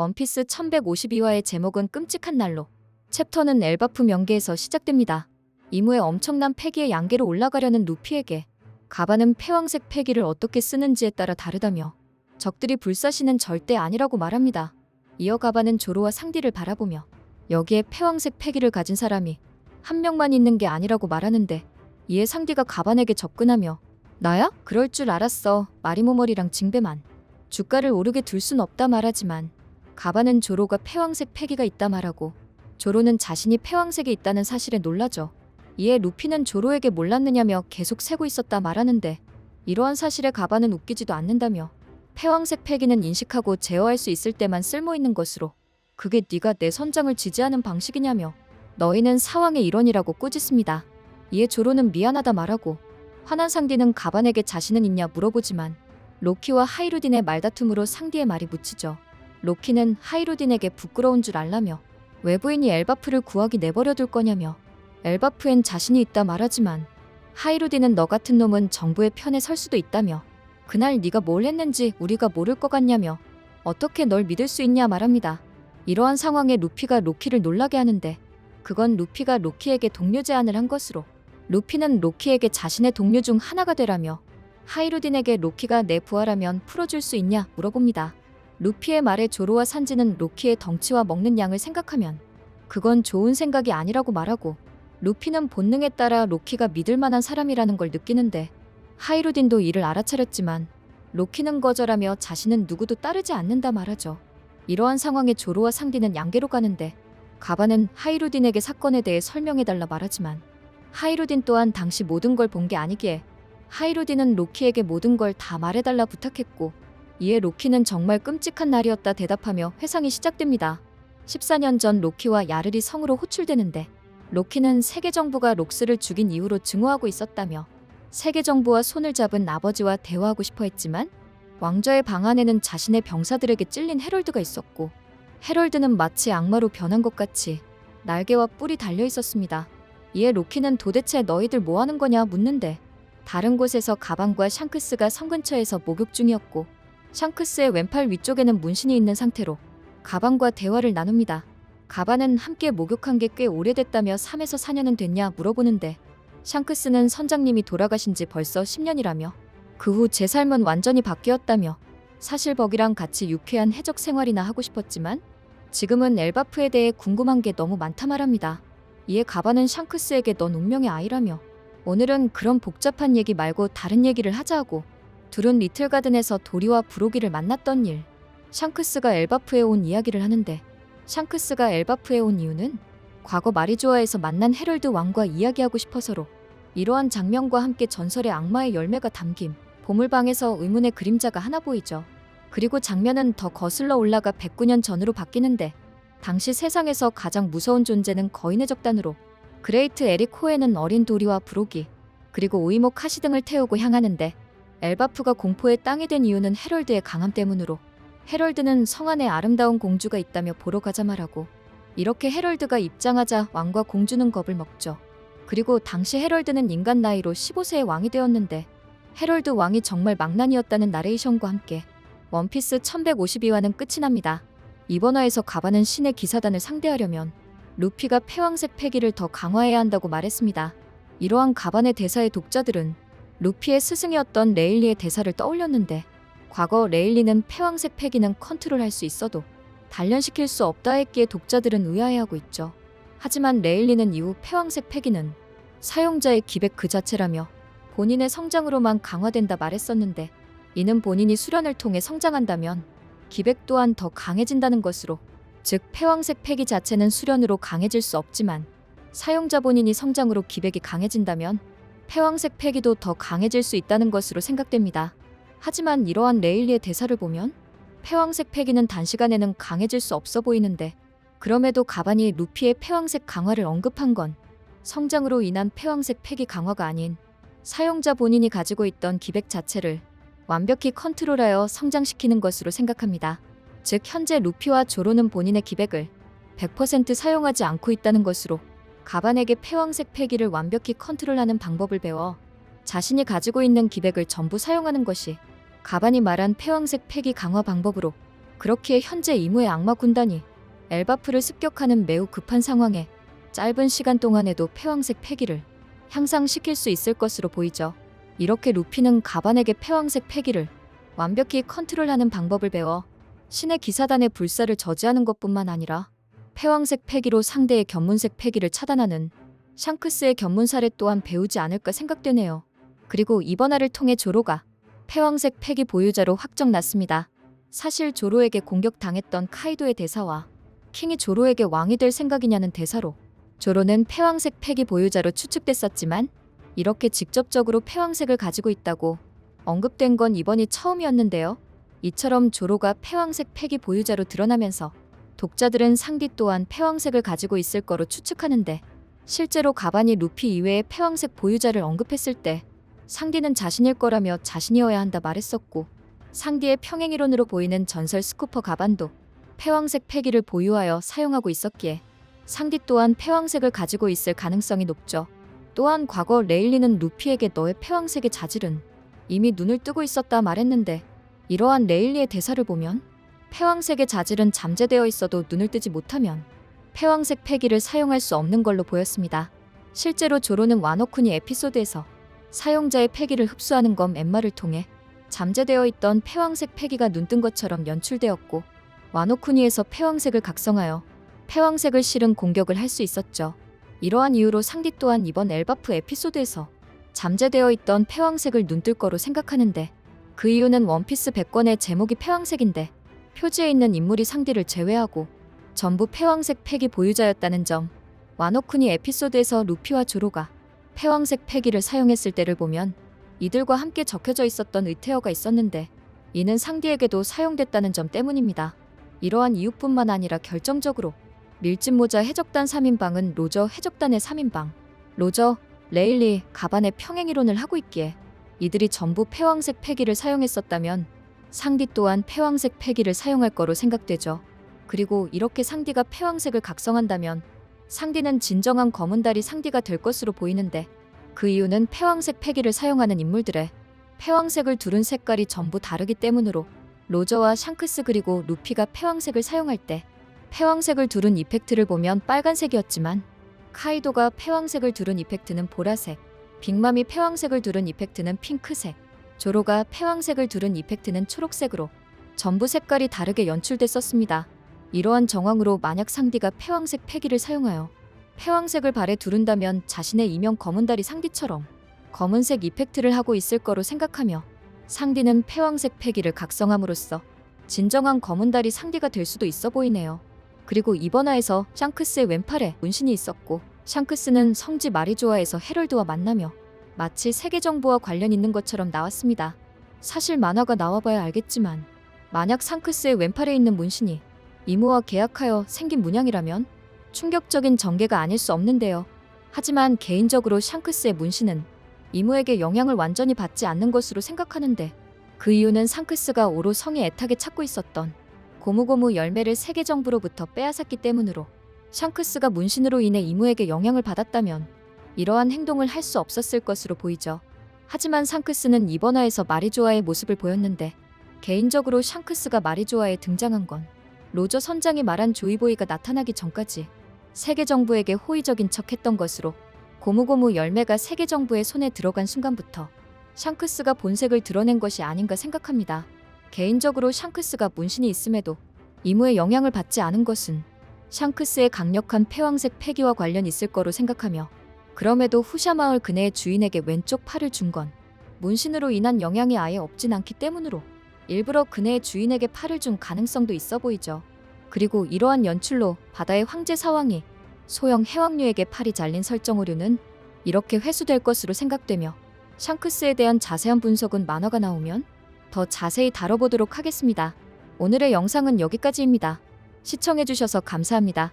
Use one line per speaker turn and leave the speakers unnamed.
원피스 1152화의 제목은 끔찍한 날로. 챕터는 엘바프 명계에서 시작됩니다. 이무의 엄청난 패기의 양계로 올라가려는 루피에게 가바는 패왕색 패기를 어떻게 쓰는지에 따라 다르다며 적들이 불사시는 절대 아니라고 말합니다. 이어 가바는 조로와 상디를 바라보며 여기에 패왕색 패기를 가진 사람이 한 명만 있는 게 아니라고 말하는데 이에 상디가 가반에게 접근하며 나야? 그럴 줄 알았어. 마리모머리랑 징배만. 주가를 오르게 둘 순 없다 말하지만 가반은 조로가 패왕색 패기가 있다 말하고 조로는 자신이 패왕색에 있다는 사실에 놀라죠. 이에 루피는 조로에게 몰랐느냐며 계속 세고 있었다 말하는데 이러한 사실에 가반은 웃기지도 않는다며 패왕색 패기는 인식하고 제어할 수 있을 때만 쓸모 있는 것으로 그게 네가 내 선장을 지지하는 방식이냐며 너희는 사왕의 일원이라고 꾸짖습니다. 이에 조로는 미안하다 말하고 화난 상디는 가반에게 자신은 있냐 물어보지만 로키와 하이루딘의 말다툼으로 상디의 말이 묻히죠. 로키는 하이루딘에게 부끄러운 줄 알라며 외부인이 엘바프를 구하기 내버려 둘 거냐며 엘바프엔 자신이 있다 말하지만 하이루딘은 너 같은 놈은 정부의 편에 설 수도 있다며 그날 네가 뭘 했는지 우리가 모를 것 같냐며 어떻게 널 믿을 수 있냐 말합니다. 이러한 상황에 루피가 로키를 놀라게 하는데 그건 루피가 로키에게 동료 제안을 한 것으로 루피는 로키에게 자신의 동료 중 하나가 되라며 하이루딘에게 로키가 내 부하라면 풀어줄 수 있냐 물어봅니다. 루피의 말에 조로와 산지는 로키의 덩치와 먹는 양을 생각하면 그건 좋은 생각이 아니라고 말하고 루피는 본능에 따라 로키가 믿을 만한 사람이라는 걸 느끼는데 하이루딘도 이를 알아차렸지만 로키는 거절하며 자신은 누구도 따르지 않는다 말하죠. 이러한 상황에 조로와 상디는 양계로 가는데 가바는 하이루딘에게 사건에 대해 설명해달라 말하지만 하이루딘 또한 당시 모든 걸 본 게 아니기에 하이루딘은 로키에게 모든 걸 다 말해달라 부탁했고 이에 로키는 정말 끔찍한 날이었다 대답하며 회상이 시작됩니다. 14년 전 로키와 야르리 성으로 호출되는데 로키는 세계 정부가 록스를 죽인 이후로 증오하고 있었다며 세계 정부와 손을 잡은 아버지와 대화하고 싶어 했지만 왕좌의 방 안에는 자신의 병사들에게 찔린 헤럴드가 있었고 헤럴드는 마치 악마로 변한 것 같이 날개와 뿔이 달려 있었습니다. 이에 로키는 도대체 너희들 뭐 하는 거냐 묻는데 다른 곳에서 가방과 샹크스가 성 근처에서 목욕 중이었고 샹크스의 왼팔 위쪽에는 문신이 있는 상태로 가방과 대화를 나눕니다. 가반은 함께 목욕한 게 꽤 오래됐다며 3에서 4년은 됐냐 물어보는데 샹크스는 선장님이 돌아가신 지 벌써 10년이라며 그 후 제 삶은 완전히 바뀌었다며 사실 버기랑 같이 유쾌한 해적 생활이나 하고 싶었지만 지금은 엘바프에 대해 궁금한 게 너무 많다 말합니다. 이에 가반은 샹크스에게 넌 운명의 아이라며 오늘은 그런 복잡한 얘기 말고 다른 얘기를 하자고 둘은 리틀가든에서 도리와 브로기를 만났던 일 샹크스가 엘바프에 온 이야기를 하는데 샹크스가 엘바프에 온 이유는 과거 마리조아에서 만난 헤럴드 왕과 이야기하고 싶어서로 이러한 장면과 함께 전설의 악마의 열매가 담김 보물방에서 의문의 그림자가 하나 보이죠. 그리고 장면은 더 거슬러 올라가 109년 전으로 바뀌는데 당시 세상에서 가장 무서운 존재는 거인의 적단으로 그레이트 에릭 호에는 어린 도리와 브로기 그리고 오이모 카시 등을 태우고 향하는데 엘바프가 공포의 땅이 된 이유는 헤럴드의 강함 때문으로 헤럴드는 성 안에 아름다운 공주가 있다며 보러 가자 말하고 이렇게 헤럴드가 입장하자 왕과 공주는 겁을 먹죠. 그리고 당시 헤럴드는 인간 나이로 15세의 왕이 되었는데 헤럴드 왕이 정말 망난이었다는 나레이션과 함께 원피스 1152화는 끝이 납니다. 이번 화에서 가바는 신의 기사단을 상대하려면 루피가 패왕색 패기를 더 강화해야 한다고 말했습니다. 이러한 가반의 대사의 독자들은 루피의 스승이었던 레일리의 대사를 떠올렸는데 과거 레일리는 패왕색 패기는 컨트롤할 수 있어도 단련시킬 수 없다 했기에 독자들은 의아해하고 있죠. 하지만 레일리는 이후 패왕색 패기는 사용자의 기백 그 자체라며 본인의 성장으로만 강화된다 말했었는데 이는 본인이 수련을 통해 성장한다면 기백 또한 더 강해진다는 것으로 즉 패왕색 패기 자체는 수련으로 강해질 수 없지만 사용자 본인이 성장으로 기백이 강해진다면 패왕색 패기도 더 강해질 수 있다는 것으로 생각됩니다. 하지만 이러한 레일리의 대사를 보면 패왕색 패기는 단시간에는 강해질 수 없어 보이는데 그럼에도 가반이 루피의 패왕색 강화를 언급한 건 성장으로 인한 패왕색 패기 강화가 아닌 사용자 본인이 가지고 있던 기백 자체를 완벽히 컨트롤하여 성장시키는 것으로 생각합니다. 즉 현재 루피와 조로는 본인의 기백을 100% 사용하지 않고 있다는 것으로 가반에게 패왕색 패기를 완벽히 컨트롤하는 방법을 배워 자신이 가지고 있는 기백을 전부 사용하는 것이 가반이 말한 패왕색 패기 강화 방법으로 그렇기에 현재 이무의 악마 군단이 엘바프를 습격하는 매우 급한 상황에 짧은 시간 동안에도 패왕색 패기를 향상시킬 수 있을 것으로 보이죠. 이렇게 루피는 가반에게 패왕색 패기를 완벽히 컨트롤하는 방법을 배워 신의 기사단의 불사를 저지하는 것뿐만 아니라 패왕색 패기로 상대의 견문색 패기를 차단하는 샹크스의 견문 사례 또한 배우지 않을까 생각되네요. 그리고 이번 화를 통해 조로가 패왕색 패기 보유자로 확정났습니다. 사실 조로에게 공격당했던 카이도의 대사와 킹이 조로에게 왕이 될 생각이냐는 대사로 조로는 패왕색 패기 보유자로 추측됐었지만 이렇게 직접적으로 패왕색을 가지고 있다고 언급된 건 이번이 처음이었는데요. 이처럼 조로가 패왕색 패기 보유자로 드러나면서 독자들은 상디 또한 패왕색을 가지고 있을 거로 추측하는데 실제로 가반이 루피 이외의 패왕색 보유자를 언급했을 때 상디는 자신일 거라며 자신이어야 한다 말했었고 상디의 평행이론으로 보이는 전설 스쿠퍼 가반도 패왕색 패기를 보유하여 사용하고 있었기에 상디 또한 패왕색을 가지고 있을 가능성이 높죠. 또한 과거 레일리는 루피에게 너의 패왕색의 자질은 이미 눈을 뜨고 있었다 말했는데 이러한 레일리의 대사를 보면 패왕색의 자질은 잠재되어 있어도 눈을 뜨지 못하면 패왕색 패기를 사용할 수 없는 걸로 보였습니다. 실제로 조로는 와노쿠니 에피소드에서 사용자의 패기를 흡수하는 검 엠마를 통해 잠재되어 있던 패왕색 패기가 눈뜬 것처럼 연출되었고 와노쿠니에서 패왕색을 각성하여 패왕색을 실은 공격을 할 수 있었죠. 이러한 이유로 상디 또한 이번 엘바프 에피소드에서 잠재되어 있던 패왕색을 눈뜰 거로 생각하는데 그 이유는 원피스 100권의 제목이 패왕색인데 표지에 있는 인물이 상디를 제외하고 전부 패왕색 패기 보유자였다는 점. 와노쿠니 에피소드에서 루피와 조로가 패왕색 패기를 사용했을 때를 보면 이들과 함께 적혀져 있었던 의태어가 있었는데 이는 상디에게도 사용됐다는 점 때문입니다. 이러한 이유뿐만 아니라 결정적으로 밀짚모자 해적단 3인방은 로저 해적단의 3인방, 로저, 레일리, 가반의 평행이론을 하고 있기에 이들이 전부 패왕색 패기를 사용했었다면 상디 또한 패왕색 패기를 사용할 거로 생각되죠. 그리고 이렇게 상디가 패왕색을 각성한다면 상디는 진정한 검은다리 상디가 될 것으로 보이는데 그 이유는 패왕색 패기를 사용하는 인물들의 패왕색을 두른 색깔이 전부 다르기 때문으로 로저와 샹크스 그리고 루피가 패왕색을 사용할 때 패왕색을 두른 이펙트를 보면 빨간색이었지만 카이도가 패왕색을 두른 이펙트는 보라색, 빅맘이 패왕색을 두른 이펙트는 핑크색, 조로가 패왕색을 두른 이펙트는 초록색으로 전부 색깔이 다르게 연출됐었습니다. 이러한 정황으로 만약 상디가 패왕색 패기를 사용하여 패왕색을 발에 두른다면 자신의 이명 검은다리 상디처럼 검은색 이펙트를 하고 있을 거로 생각하며 상디는 패왕색 패기를 각성함으로써 진정한 검은다리 상디가 될 수도 있어 보이네요. 그리고 이번 화에서 샹크스의 왼팔에 문신이 있었고 샹크스는 성지 마리조아에서 헤럴드와 만나며 마치 세계 정부와 관련 있는 것처럼 나왔습니다. 사실 만화가 나와봐야 알겠지만 만약 샹크스의 왼팔에 있는 문신이 이모와 계약하여 생긴 문양이라면 충격적인 전개가 아닐 수 없는데요. 하지만 개인적으로 샹크스의 문신은 이모에게 영향을 완전히 받지 않는 것으로 생각하는데 그 이유는 샹크스가 오로 성의 애타게 찾고 있었던 고무고무 열매를 세계 정부로부터 빼앗았기 때문으로 샹크스가 문신으로 인해 이모에게 영향을 받았다면 이러한 행동을 할 수 없었을 것으로 보이죠. 하지만 샹크스는 이번 화에서 마리조아의 모습을 보였는데 개인적으로 샹크스가 마리조아에 등장한 건 로저 선장이 말한 조이보이가 나타나기 전까지 세계 정부에게 호의적인 척했던 것으로 고무고무 열매가 세계 정부의 손에 들어간 순간부터 샹크스가 본색을 드러낸 것이 아닌가 생각합니다. 개인적으로 샹크스가 문신이 있음에도 이모의 영향을 받지 않은 것은 샹크스의 강력한 패왕색 패기와 관련 있을 거로 생각하며 그럼에도 후샤 마을 그네의 주인에게 왼쪽 팔을 준 건 문신으로 인한 영향이 아예 없진 않기 때문으로 일부러 그네의 주인에게 팔을 준 가능성도 있어 보이죠. 그리고 이러한 연출로 바다의 황제 사왕이 소형 해왕류에게 팔이 잘린 설정 오류는 이렇게 회수될 것으로 생각되며 샹크스에 대한 자세한 분석은 만화가 나오면 더 자세히 다뤄보도록 하겠습니다. 오늘의 영상은 여기까지입니다. 시청해주셔서 감사합니다.